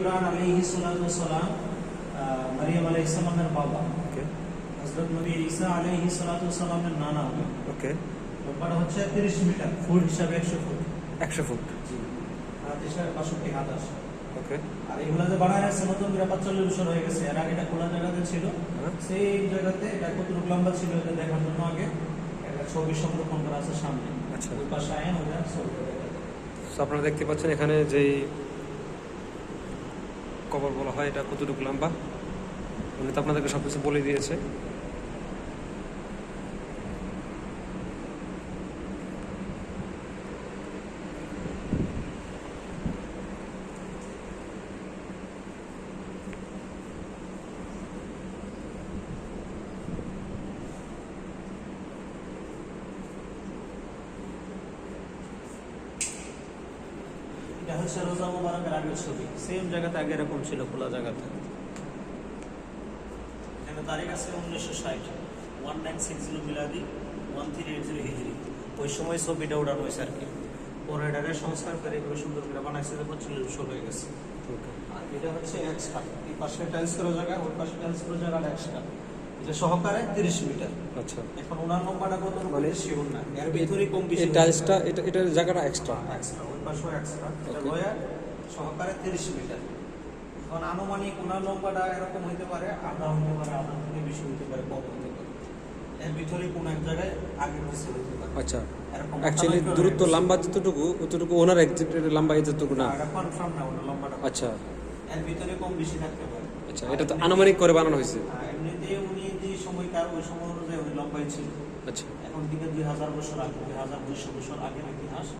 ইমরান আলাইহি সালাতু সালাম মারিয়াম আলাইহিস সালামের বাবা। ওকে হযরত নবী ঈসা আলাইহি সালাতু সালামের নানা। ওকে লম্বাটা হচ্ছে 30 মিটার ফুট হিসাবে 100 ফুট। একশো ফুট। জি। হাত হিসাবে 65 হাত আসে ওকে আর এগুলো যে বানায় আছে নতুন করে 45 বছর হয়ে গেছে। এর আগে এটা খোলা জায়গাতে ছিল। হ্যাঁ। সেই জায়গাতে এটা কতটুকু লম্বা ছিল এটা দেখার জন্য আগে একটা ছবি সংরক্ষণ করা আছে সামনে। আচ্ছা। ওই পাশে আইন ওটা ছবি। আপনারা দেখতে পাচ্ছেন এখানে যেই কবর বলা হয় এটা কতটুকু লম্বা? উনি তো আপনাদেরকে সব কিছু বলে দিয়েছে। এটা হচ্ছে রোজা মোবারকের আগের ছবি। সেম জায়গাতে আগে এরকম ছিল খোলা জায়গাতে। এখানে তারিখ আছে উনিশশো ষাট। ওয়ান নাইন সিক্স জিরো মিলাদি ওয়ান থ্রি এইট জিরো হিজড়ি ওই সময় ছবিটা ওঠানো হয়েছে আর কি। পরে এটাকে সংস্কার করে এগুলো সুন্দর করে বানাইছে দেখো চল্লিশ বছর হয়ে গেছে। আর এটা হচ্ছে এক্সট্রা এই পাশে টাইলস করা জায়গা ওই পাশে টাইলস করা জায়গা এক্সট্রা এটা সহকারে তিরিশ মিটার। আচ্ছা। এখন ওনার নম্বরটা কত? মানে শিওর না। এর ভিতরে কম বেশি হতে এটা এটার জায়গাটা এক্সট্রা এক্সট্রা ওই পাশেও এক্সট্রা এটা. লয়ার সহকারে তিরিশ মিটার। এখন আনুমানিক ওনার লম্বাটা এরকম হইতে পারে আধা হইতে পারে আধা থেকে বেশি হইতে পারে কম হইতে পারে। এর ভিতরে কোন এক জায়গায় আগে পিছিয়ে হইতে পারে। আচ্ছা। অ্যাকচুয়ালি দূরত্ব লম্বা যতটুকু অতটুকু ওনার একজেক্ট লম্বা এতটুকু গেছে। না। এটা কনফার্ম না ওনার লম্বাটা আচ্ছা। এর ভিতরে কম বেশি থাকতে পারে। আচ্ছা এটা তো আনুমানিক করে বানানো হয়েছে আর এমনিতে উনি যে সময়কার ওই সময় অনুযায়ী উনি লম্বাই ছিল আচ্ছা। এখন থেকে দুই হাজার বছর আগে দুই হাজার দুইশো বছর আগের ইতিহাস।